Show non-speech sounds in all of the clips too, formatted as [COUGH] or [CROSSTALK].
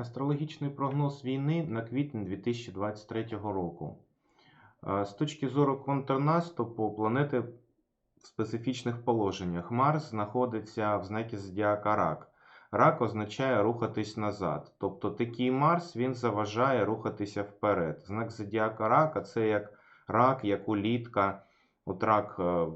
Астрологічний прогноз війни на квітень 2023 року. Е, З точки зору контрнаступу, планети в специфічних положеннях. Марс знаходиться в знакі Зодіака Рак. Рак означає рухатись назад. Тобто такий Марс він заважає рухатися вперед. Знак Зодіака Рака це як рак, як улітка. От рак е,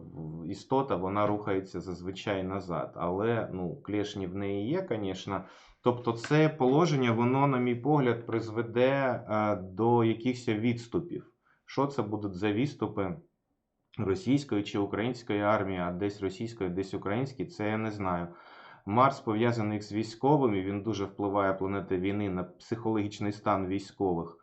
істота, вона рухається зазвичай назад. Але ну, клешні в неї є, звісно. Тобто, це положення, воно, на мій погляд, призведе е, до якихось відступів. Що це будуть за відступи російської чи української армії, а десь російської, десь української, це я не знаю. Марс пов'язаний з військовими, він дуже впливає планети війни на психологічний стан військових.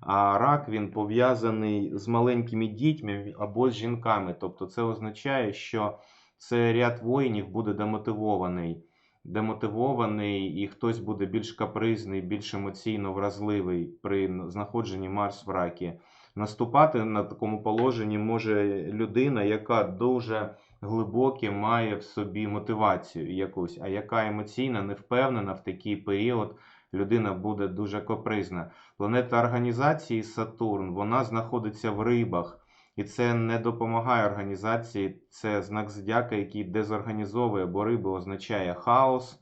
А рак він пов'язаний з маленькими дітьми або з жінками. Тобто це означає, що це ряд воїнів буде демотивований. Демотивований, і хтось буде більш капризний, більш емоційно вразливий при знаходженні Марс в ракі. Наступати на такому положенні може людина, яка дуже глибоке має в собі мотивацію якусь, а яка емоційно не впевнена в такий період, людина буде дуже капризна. Планета організації Сатурн, вона знаходиться в рибах. І це не допомагає організації, це знак зодіака, який дезорганізовує, бо риби означає хаос,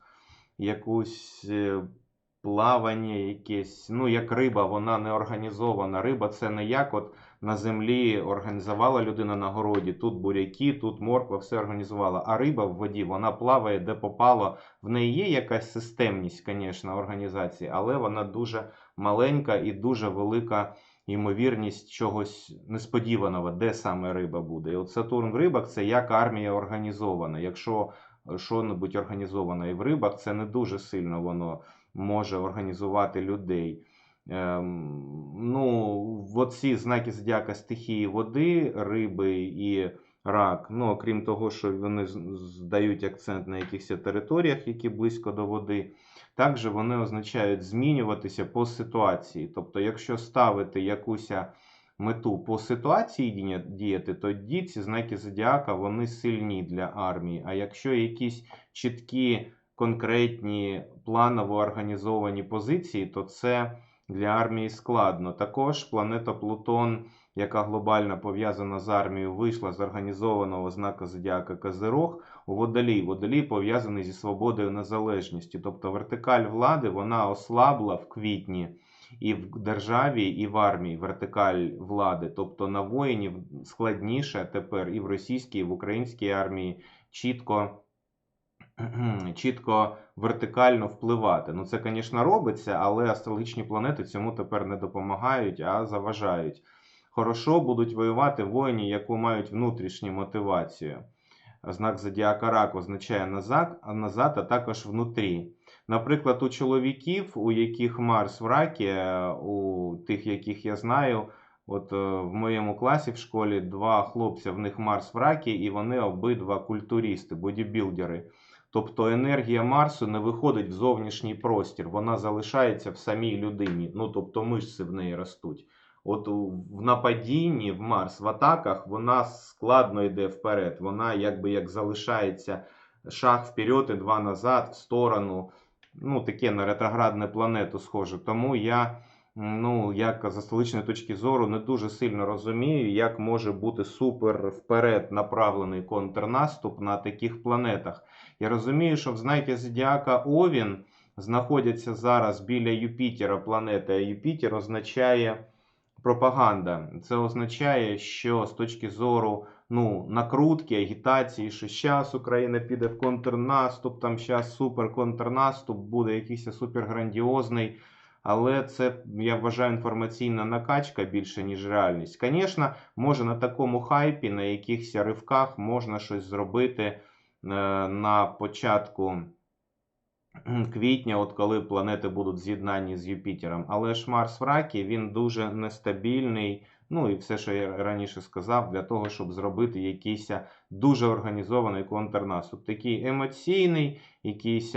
якусь е, плавання, якесь. Ну, як риба, вона не організована. Риба це не як от на землі організувала людина на городі. Тут буряки, тут морква, все організувала. А риба в воді вона плаває, де попало. В неї є якась системність, звісно, організації, але вона дуже маленька і дуже велика ймовірність чогось несподіваного, де саме риба буде. І от Сатурн в рибах це як армія організована. Якщо що-небудь організоване і в рибах, це не дуже сильно воно може організувати людей. Ем, ну, оці знаки зодіака стихії води, риби і рак. Ну, окрім того, що вони здають акцент на якихось територіях, які близько до води. Також вони означають змінюватися по ситуації. Тобто, якщо ставити якусь мету по ситуації діяти, тоді ці знаки зодіака вони сильні для армії. А якщо якісь чіткі, конкретні, планово організовані позиції, то це для армії складно. Також планета Плутон, яка глобально пов'язана з армією, вийшла з організованого знака зодіака Козирог у водолій. Водолій пов'язаний зі свободою незалежністю. Тобто вертикаль влади вона ослабла в квітні і в державі, і в армії вертикаль влади. Тобто на воїнів складніше тепер і в російській, і в українській армії чітко. [CLEARS THROAT] Чітко вертикально впливати. Ну, це, звісно, робиться, але астрологічні планети цьому тепер не допомагають, а заважають. Хорошо будуть воювати воїні, яку мають внутрішню мотивацію. Знак Зодіака Рак означає назад, а назад, а також внутрі. Наприклад, у чоловіків, у яких Марс в ракі, е, у тих, яких я знаю, от е, в моєму класі в школі два хлопця, в них Марс в ракі, і вони обидва культуристи, бодібілдери. Тобто енергія Марсу не виходить в зовнішній простір, вона залишається в самій людині. Ну тобто мишці в неї ростуть. От в нападінні в Марс в атаках вона складно йде вперед. Вона якби як залишається шаг вперед і два назад, в сторону. Ну, таке на ретроградну планету схоже. Тому я, ну, як з столичної точки зору, не дуже сильно розумію, як може бути супер вперед направлений контрнаступ на таких планетах. Я розумію, що в знакі Зодіака Овін знаходяться зараз біля Юпітера планети, а Юпітер означає пропаганда. Це означає, що з точки зору ну, накрутки, агітації, що зараз Україна піде в контрнаступ, там зараз супер контрнаступ, буде якийсь супер грандіозний. Але це, я вважаю, інформаційна накачка більше, ніж реальність. Звісно, може на такому хайпі, на якихось ривках можна щось зробити е, на початку квітня, от коли планети будуть з'єднані з Юпітером. Але ж Марс в ракі він дуже нестабільний. Ну і все, що я раніше сказав, для того, щоб зробити якийсь дуже організований контрнаступ. Такий емоційний, якийсь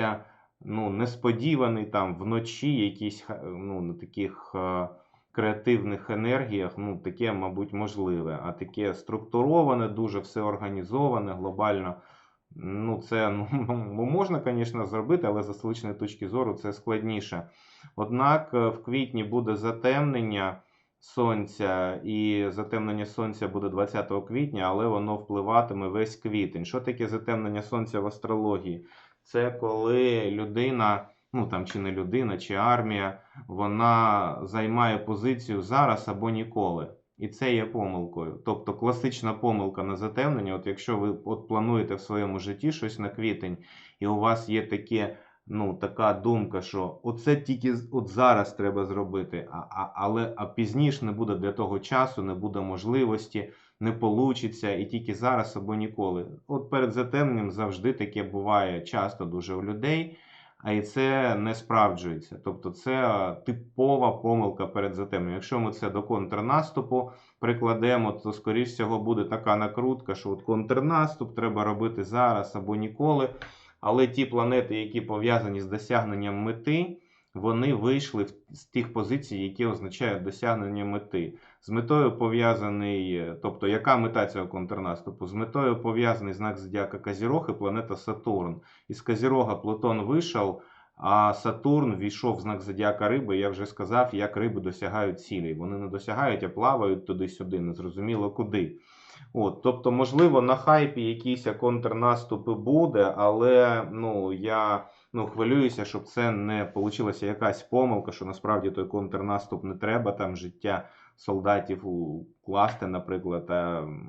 ну, несподіваний там вночі, якісь ну, на таких е, креативних енергіях, ну, таке, мабуть, можливе. А таке структуроване, дуже все організоване, глобально Ну, це ну, [LAUGHS] можна, звісно, зробити, але з астрологічної точки зору це складніше. Однак е, в квітні буде затемнення сонця, і затемнення сонця буде 20 квітня, але воно впливатиме весь квітень. Що таке затемнення сонця в астрології? Це коли людина, ну там чи не людина, чи армія, вона займає позицію зараз або ніколи. І це є помилкою. Тобто класична помилка на затемнення, от якщо ви от плануєте в своєму житті щось на квітень, і у вас є таке, ну, така думка, що оце тільки от зараз треба зробити, а, а, але а пізніше не буде для того часу, не буде можливості, не получиться, і тільки зараз або ніколи. От перед затемненням завжди таке буває часто дуже у людей. А і це не справджується. Тобто це е, типова помилка перед затемненням. Якщо ми це до контрнаступу прикладемо, то, скоріш всього, буде така накрутка, що от контрнаступ треба робити зараз або ніколи. Але ті планети, які пов'язані з досягненням мети, вони вийшли з тих позицій, які означають досягнення мети. З метою пов'язаний, е, тобто яка мета цього контрнаступу? З метою пов'язаний знак зодіака Казірог і планета Сатурн. Із Козірога Плутон вийшов, а Сатурн війшов в знак зодіака Риби. Я вже сказав, як риби досягають цілей. Вони не досягають, а плавають туди-сюди, незрозуміло куди. От, тобто, можливо, на хайпі якісь контрнаступи буде, але ну, я ну, хвилююся, щоб це не вийшла якась помилка, що насправді той контрнаступ не треба там життя солдатів у- класти, наприклад.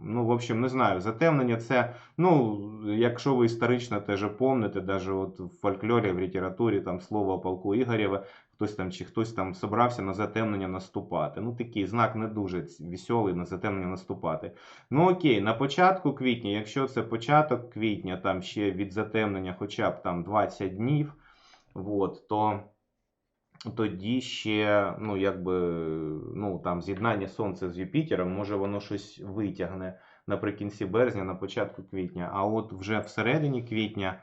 Ну, в общем, не знаю. Затемнення це, ну, якщо ви історично теж помните, навіть от в фольклорі, в літературі там слово полку Ігорєва, хтось там чи хтось там собрався на затемнення наступати. Ну, такий знак не дуже веселий на затемнення наступати. Ну окей, на початку квітня, якщо це початок квітня, там ще від затемнення хоча б там 20 днів, от, то тоді ще, ну, якби, ну, там, з'єднання Сонця з Юпітером, може воно щось витягне наприкінці березня, на початку квітня. А от вже всередині квітня,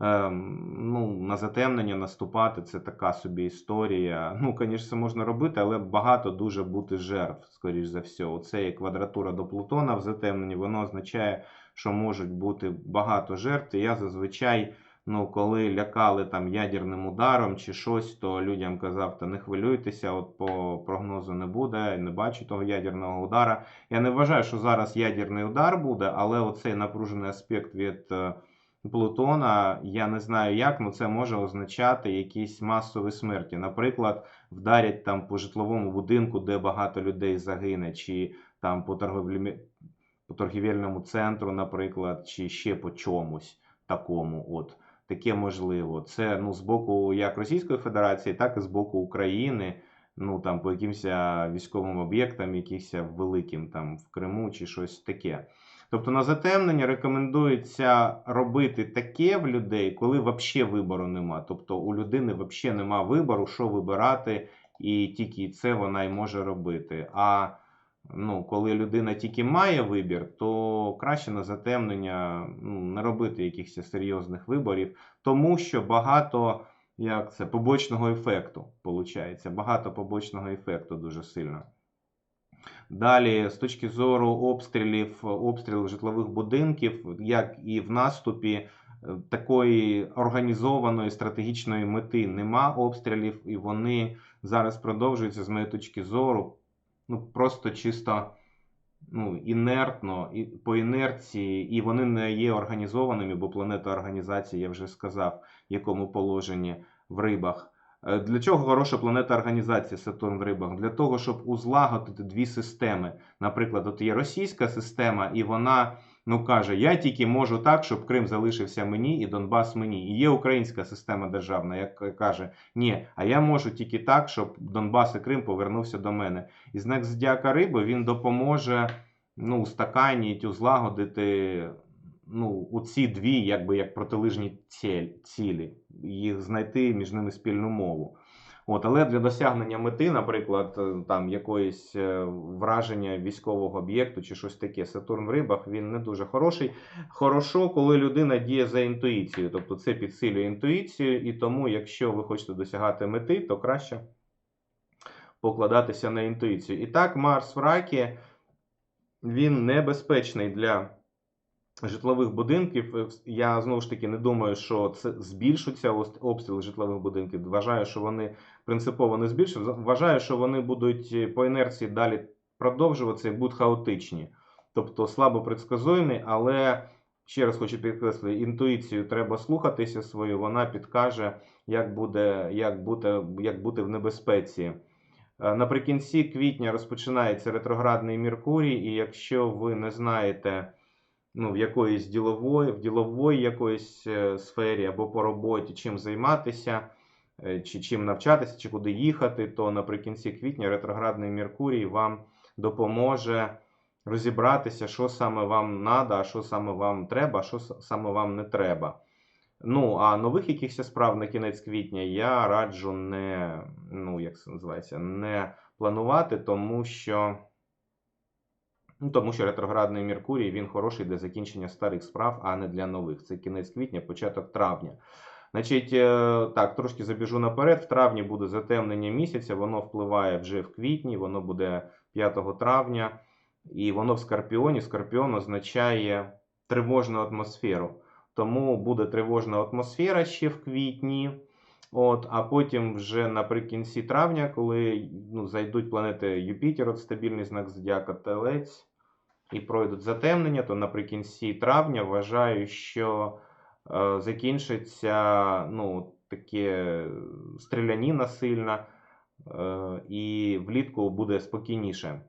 ем, ну, на затемнення наступати це така собі історія. Ну, звісно, це можна робити, але багато дуже бути жертв, скоріш за все. Оце є квадратура до Плутона в затемненні, воно означає, що можуть бути багато жертв. І я зазвичай. Ну, коли лякали там ядерним ударом чи щось, то людям казав, та не хвилюйтеся, от по прогнозу не буде, не бачу того ядерного удара. Я не вважаю, що зараз ядерний удар буде, але оцей напружений аспект від е, Плутона, я не знаю як, але це може означати якісь масові смерті. Наприклад, вдарять там по житловому будинку, де багато людей загине, чи там по торговлі... по торгівельному центру, наприклад, чи ще по чомусь такому. от. Таке можливо. Це ну, з боку як Російської Федерації, так і з боку України. Ну там по якимось військовим об'єктам, якихось великим там в Криму чи щось таке. Тобто на затемнення рекомендується робити таке в людей, коли взагалі вибору нема. Тобто у людини взагалі нема вибору, що вибирати, і тільки це вона й може робити. А ну, коли людина тільки має вибір, то краще на затемнення ну, не робити якихось серйозних виборів, тому що багато як це, побочного ефекту виходить. Багато побочного ефекту дуже сильно. Далі, з точки зору обстрілів, обстрілів житлових будинків, як і в наступі, е, такої організованої стратегічної мети нема обстрілів, і вони зараз продовжуються, з моєї точки зору, ну просто чисто ну, інертно, і по інерції, і вони не є організованими, бо планета організації, я вже сказав, в якому положенні в рибах. Е, Для чого хороша планета організації Сатурн в рибах? Для того, щоб узлагодити дві системи. Наприклад, от є російська система, і вона ну, каже: Я тільки можу так, щоб Крим залишився мені і Донбас мені. І є українська система державна, яка каже, ні, а я можу тільки так, щоб Донбас і Крим повернувся до мене. І знак зодіака риби він допоможе ну, устаканіть, узлагодити ну, у ці дві, якби як протилежні цілі, їх знайти між ними спільну мову. От, але для досягнення мети, наприклад, е, там якоїсь е, враження військового об'єкту чи щось таке, Сатурн в рибах він не дуже хороший. Хорошо, коли людина діє за інтуїцією, тобто це підсилює інтуїцію, і тому, якщо ви хочете досягати мети, то краще покладатися на інтуїцію. І так, Марс в ракі, він небезпечний для житлових будинків. Е, Я знову ж таки не думаю, що це збільшиться обстріли житлових будинків. Вважаю, що вони принципово не збільшують. Вважаю, що вони будуть е, по інерції далі продовжуватися і будуть хаотичні. Тобто слабо предсказуємі, але ще раз хочу підкреслити, інтуїцію треба слухатися свою, вона підкаже, як буде, як бути, як бути в небезпеці. Е, Наприкінці квітня розпочинається ретроградний Меркурій, і якщо ви не знаєте, ну, в якоїсь ділової, в ділової якоїсь е, сфері або по роботі, чим займатися, е, чи чим навчатися, чи куди їхати, то наприкінці квітня ретроградний Меркурій вам допоможе розібратися, що саме вам треба, а що саме вам треба, що саме вам не треба. Ну, а нових якихось справ на кінець квітня я раджу не, ну, як це називається, не планувати, тому що. Ну, тому що ретроградний Меркурій він хороший для закінчення старих справ, а не для нових. Це кінець квітня, початок травня. Значить, е, так, трошки забіжу наперед. В травні буде затемнення місяця, воно впливає вже в квітні, воно буде 5 травня, і воно в Скорпіоні. Скорпіон означає тривожну атмосферу. Тому буде тривожна атмосфера ще в квітні. От, а потім вже наприкінці травня, коли ну, зайдуть планети Юпітер, от стабільний знак зодіака Телець, і пройдуть затемнення, то наприкінці травня вважаю, що е, закінчиться ну, таке стріляніна сильна, е, і влітку буде спокійніше.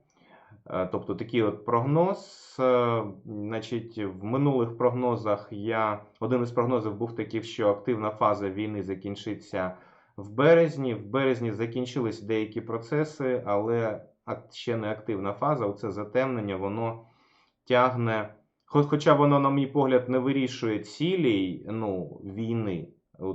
Е, Тобто такий от прогноз. Е, Значить, в минулих прогнозах я один із прогнозів був такий, що активна фаза війни закінчиться в березні. В березні закінчились деякі процеси, але ще не активна фаза. Оце затемнення, воно тягне. Хоча воно, на мій погляд, не вирішує цілей ну, війни,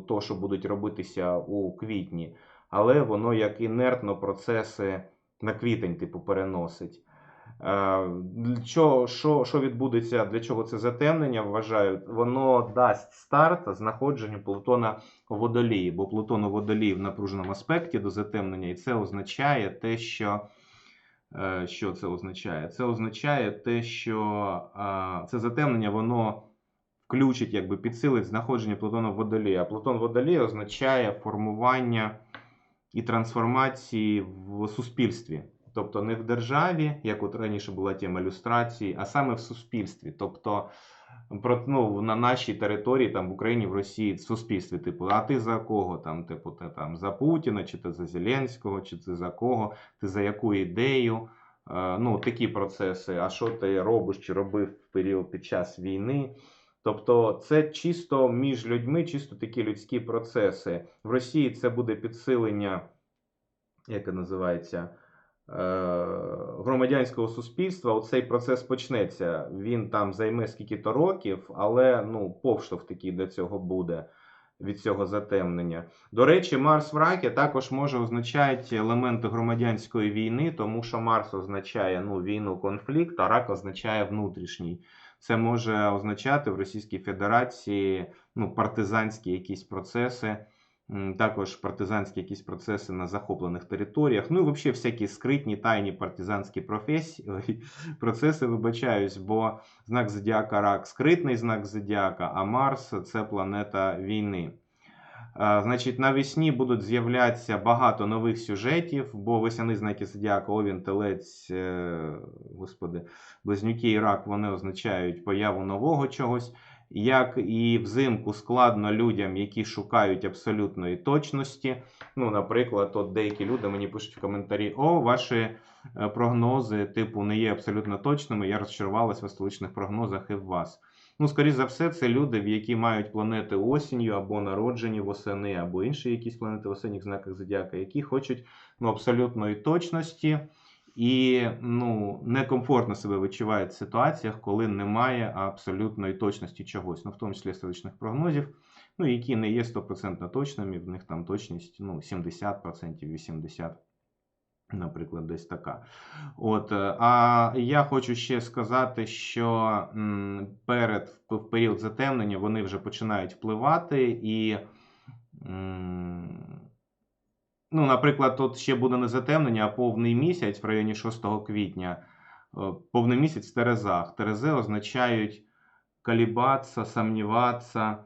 то, що будуть робитися у квітні, але воно як інертно процеси на квітень, типу, переносить. Е, для чого- Що, що відбудеться, для чого це затемнення, вважаю, воно дасть старт знаходженню Плутона у водолії, бо Плутон у водолії в напруженому аспекті до затемнення, і це означає те, що. Е, Що це означає? Це означає те, що е, це затемнення воно включить, якби підсилить знаходження Плутона в водолії. А Плутон в водолії означає формування і трансформації в суспільстві. Тобто не в державі, як от раніше була тема люстрації, а саме в суспільстві. Тобто ну, на нашій території, там в Україні, в Росії, в суспільстві, типу, а ти за кого? Там, типу, ти там за Путіна, чи ти за Зеленського, чи ти за кого, ти за яку ідею. Е, ну, такі процеси. А що ти робиш чи робив в період під час війни? Тобто це чисто між людьми, чисто такі людські процеси. В Росії це буде підсилення, як називається, громадянського суспільства. Оцей процес почнеться. Він там займе скільки-то років, але ну, повштовх такий до цього буде. Від цього затемнення. До речі, Марс в ракі також може означати елементи громадянської війни, тому що Марс означає ну, війну, конфлікт, а рак означає внутрішній. Це може означати в Російській Федерації ну, партизанські якісь процеси, також партизанські якісь процеси на захоплених територіях. Ну і взагалі всякі скритні тайні партизанські професії, [LAUGHS] процеси, вибачаюсь, бо знак зодіака рак скритний знак зодіака, а Марс це планета війни. Е, Значить, навесні будуть з'являтися багато нових сюжетів, бо весняні знаки зодіака, Овін, Телець, е, господи, Близнюки і рак вони означають появу нового чогось. Як і взимку складно людям, які шукають абсолютної точності. Ну, наприклад, от деякі люди мені пишуть в коментарі: О, ваші е, прогнози, типу, не є абсолютно точними. Я розчарувалась в столичних прогнозах і в вас. Ну, скоріш за все, це люди, в які мають планети осінню або народжені восени, або інші якісь планети в осенніх знаках зодіака, які хочуть ну, абсолютної точності і ну, некомфортно себе відчувають в ситуаціях, коли немає абсолютної точності чогось, ну, в тому числі столичних прогнозів, ну, які не є 100% точними, в них там точність ну, 70%, 80%. Наприклад, десь така. От, е, а я хочу ще сказати, що перед в період затемнення вони вже починають впливати, і, ну, наприклад, тут ще буде не затемнення, а повний місяць в районі 6 квітня. Е, Повний місяць в Терезах. Терези означають колебатися, сумніватися,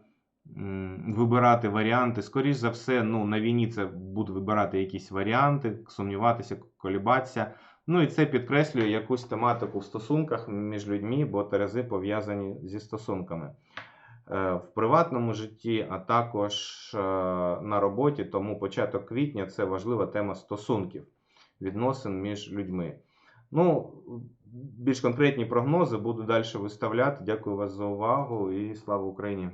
вибирати варіанти. Скоріш за все, ну, на війні це будуть вибирати якісь варіанти, сумніватися, колебатися. Ну і це підкреслює якусь тематику в стосунках між людьми, бо Терези пов'язані зі стосунками. Е, В приватному житті, а також е, на роботі, тому початок квітня це важлива тема стосунків, відносин між людьми. Ну, більш конкретні прогнози буду далі виставляти. Дякую вас за увагу і слава Україні!